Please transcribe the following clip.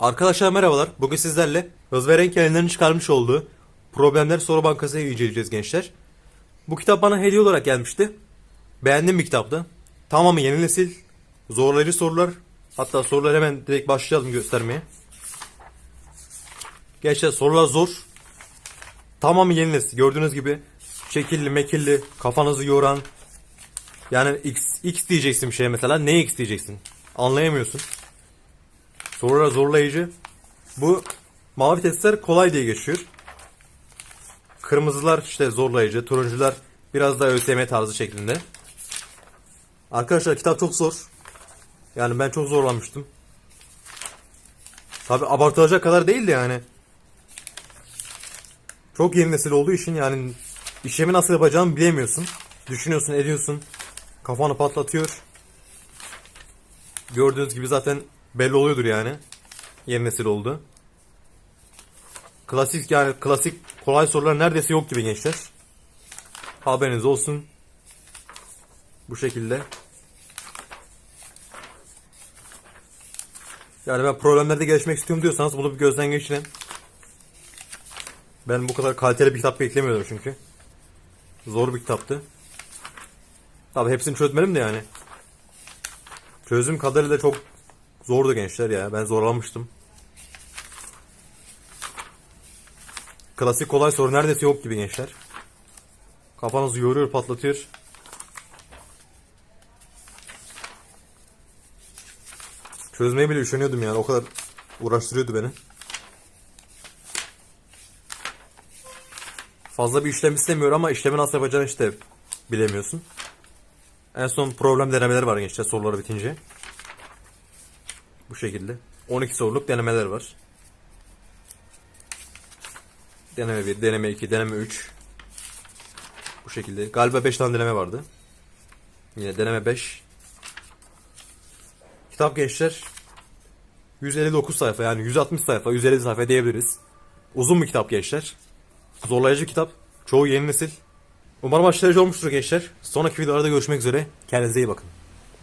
Arkadaşlar merhabalar. Bugün sizlerle hız ve renk yayınlarının çıkarmış olduğu Problemler Soru Bankası'yı inceleyeceğiz gençler. Bu kitap bana hediye olarak gelmişti. Beğendiğim bir kitaptı. Tamamı yeni nesil. Zorlayıcı sorular. Hatta soruları hemen direkt başlayalım göstermeye. Gençler sorular zor. Tamamı yeni nesil. Gördüğünüz gibi şekilli, mekilli, kafanızı yoran. Yani x, x diyeceksin bir şeye mesela. Ne x diyeceksin? Anlayamıyorsun. Sorular zorlayıcı. Bu mavi testler kolay diye geçiyor. Kırmızılar işte zorlayıcı. Turuncular biraz daha ÖSYM tarzı şeklinde. Arkadaşlar kitap çok zor. Yani ben çok zorlanmıştım. Tabi abartılacak kadar değildi yani. Çok yeni nesil olduğu için yani işlemi nasıl yapacağını bilemiyorsun. Düşünüyorsun, ediyorsun. Kafanı patlatıyor. Gördüğünüz gibi zaten belli oluyordur yani. Yeni nesil oldu. Klasik yani klasik kolay sorular neredeyse yok gibi gençler. Haberiniz olsun. Bu şekilde. Yani ben problemlerde gelişmek istiyorum diyorsanız bunu bir gözden geçirin. Ben bu kadar kaliteli bir kitap beklemiyordum çünkü. Zor bir kitaptı. Tabi hepsini çözmedim de yani. Çözüm kadarıyla çok zordu gençler ya. Ben zorlanmıştım. Klasik kolay soru neredeyse yok gibi gençler. Kafanızı yoruyor, patlatıyor. Çözmeye bile üşeniyordum yani. O kadar uğraştırıyordu beni. Fazla bir işlem istemiyor ama işlemi nasıl yapacağını işte bilemiyorsun. En son problem denemeler var gençler soruları bitince. Bu şekilde. 12 soruluk denemeler var. Deneme 1, deneme 2, deneme 3. Bu şekilde. Galiba 5 tane deneme vardı. Yine deneme 5. Kitap gençler 159 sayfa yani 160 sayfa, 150 sayfa diyebiliriz. Uzun bir kitap gençler. Zorlayıcı kitap. Çoğu yeni nesil. Umarım aşılayıcı olmuştur gençler. Sonraki videolarda görüşmek üzere. Kendinize iyi bakın.